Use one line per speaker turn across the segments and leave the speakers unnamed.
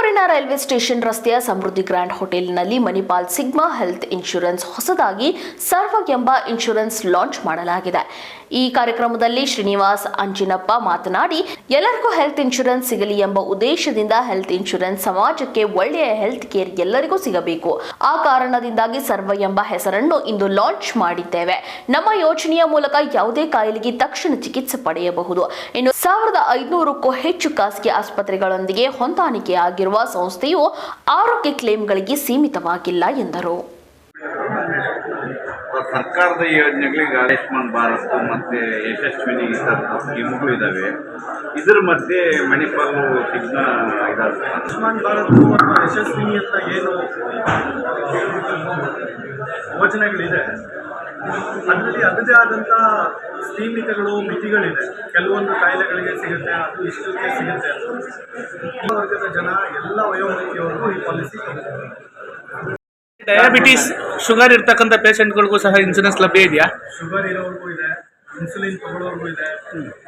ತುಮಕೂರಿನ railway station ರಸ್ತೆಯ ಸಮೃದ್ಧಿ grand ಹೋಟೆಲ್ನಲ್ಲಿ ಮಣಿಪಾಲ್ ಸಿಗ್ಮಾ ಹೆಲ್ತ್ ಇನ್ಶೂರೆನ್ಸ್ ಹೊಸದಾಗಿ ಸರ್ವ ಎಂಬ ಇನ್ಶೂರೆನ್ಸ್ ಲಾಂಚ್ ಮಾಡಲಾಗಿದೆ. ಈ ಕಾರ್ಯಕ್ರಮದಲ್ಲಿ ಶ್ರೀನಿವಾಸ್ ಅಂಜಿನಪ್ಪ ಮಾತನಾಡಿ, ಎಲ್ಲರಿಗೂ ಹೆಲ್ತ್ ಇನ್ಶೂರೆನ್ಸ್ ಸಿಗಲಿ ಎಂಬ ಉದ್ದೇಶದಿಂದ ಹೆಲ್ತ್ ಇನ್ಶೂರೆನ್ಸ್ ಸಮಾಜಕ್ಕೆ ಒಳ್ಳೆಯ ಹೆಲ್ತ್ ಕೇರ್ ಎಲ್ಲರಿಗೂ ಸಿಗಬೇಕು. ಆ ಕಾರಣದಿಂದಾಗಿ ಸರ್ವ ಎಂಬ ಹೆಸರನ್ನು ಇಂದು ಲಾಂಚ್ ಮಾಡಿದ್ದೇವೆ. ನಮ್ಮ ಯೋಜನೆಯ ಮೂಲಕ ಯಾವುದೇ ಕಾಯಿಲೆಗೆ ತಕ್ಷಣ ಚಿಕಿತ್ಸೆ ಪಡೆಯಬಹುದು. ಇನ್ನು ಸಾವಿರದ ಐದುನೂರಕ್ಕೂ ಹೆಚ್ಚು ಖಾಸಗಿ ಆಸ್ಪತ್ರೆಗಳೊಂದಿಗೆ ಹೊಂದಾಣಿಕೆಯಾಗಿರುವ ಸಂಸ್ಥೆಯು ಆರೋಗ್ಯ ಕ್ಲೇಮ್ಗಳಿಗೆ ಸೀಮಿತವಾಗಿಲ್ಲ ಎಂದರು.
ಸರ್ಕಾರದ ಯೋಜನೆಗಳಿಗೆ ಆಯುಷ್ಮಾನ್ ಭಾರತ್ ಮತ್ತು ಯಶಸ್ವಿನಿ ಈ ಥರದ ಸ್ಕೀಮ್ಗಳು ಇದ್ದಾವೆ ಇದ್ರ ಮಧ್ಯೆ ಮಣಿಪಾಲ್ ಸಿಗ್ನ ಇದಾವೆ.
ಆಯುಷ್ಮಾನ್ ಭಾರತ್ ಯಶಸ್ವಿನಿ ಅಂತ ಏನು ಯೋಜನೆಗಳಿದೆ? ಅದರಲ್ಲಿ ಅದರದೇ ಆದಂತಹ ಸೀಮಿತಗಳು ಮಿತಿಗಳಿದೆ. ಕೆಲವೊಂದು ಕಾಯಿಲೆಗಳಿಗೆ ಸಿಗುತ್ತೆ ಅದು ಇಷ್ಟಕ್ಕೆ ಸಿಗುತ್ತೆ ಅಂತ. ಈ ವರ್ಗದ ಜನ ಎಲ್ಲ ವಯೋಮಿತಿಯವರು ಈ ಪಾಲಿಸಿ
ಡಯಾಬಿಟಿಸ್ ಶುಗರ್ ಇರ್ತಕ್ಕಂಥ ಪೇಷಂಟ್ಗಳಿಗೂ ಸಹ ಇನ್ಸೂರೆನ್ಸ್ ಲಭ್ಯ ಇದೆಯಾ?
ಶುಗರ್ ಇರೋವ್ರಿಗೂ ಇದೆ ಇನ್ಸುಲಿನ್ ತಗೊಳ್ಳೋರ್ಗೂ ಇದೆ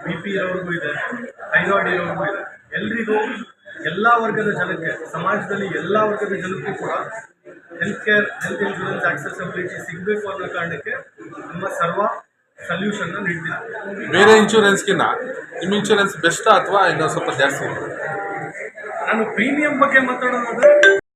ಬಿ ಪಿ ಇರೋವ್ರಿಗೂ ಇದೆ ಥೈರಾಯ್ಡ್ ಇರೋರಿಗೂ ಇದೆ. ಎಲ್ರಿಗೂ ಎಲ್ಲ ವರ್ಗದ ಜನಕ್ಕೆ ಸಮಾಜದಲ್ಲಿ ಎಲ್ಲ ವರ್ಗದ ಜನಕ್ಕೂ ಕೂಡ health care health insurance accessibility ಸಿಗಬೇಕು ಅನ್ನೋ ಕಾರಣಕ್ಕೆ ನಮ್ಮ ಸರ್ವ ಸಲ್ಯೂಷನ್ ನೀಡ್ತಿದ್ದೀವಿ
ಬೇರೆ ಇನ್ಶೂರೆನ್ಸ್ಗಿನ್ನ ನಿಮ್ಮ ಇನ್ಶೂರೆನ್ಸ್ ಬೆಸ್ಟಾ ಅಥವಾ ಇನ್ನೊಂದು ಸ್ವಲ್ಪ ಜಾಸ್ತಿ
ನಾನು ಪ್ರೀಮಿಯಂ ಬಗ್ಗೆ ಮಾತಾಡೋದಾದ್ರೆ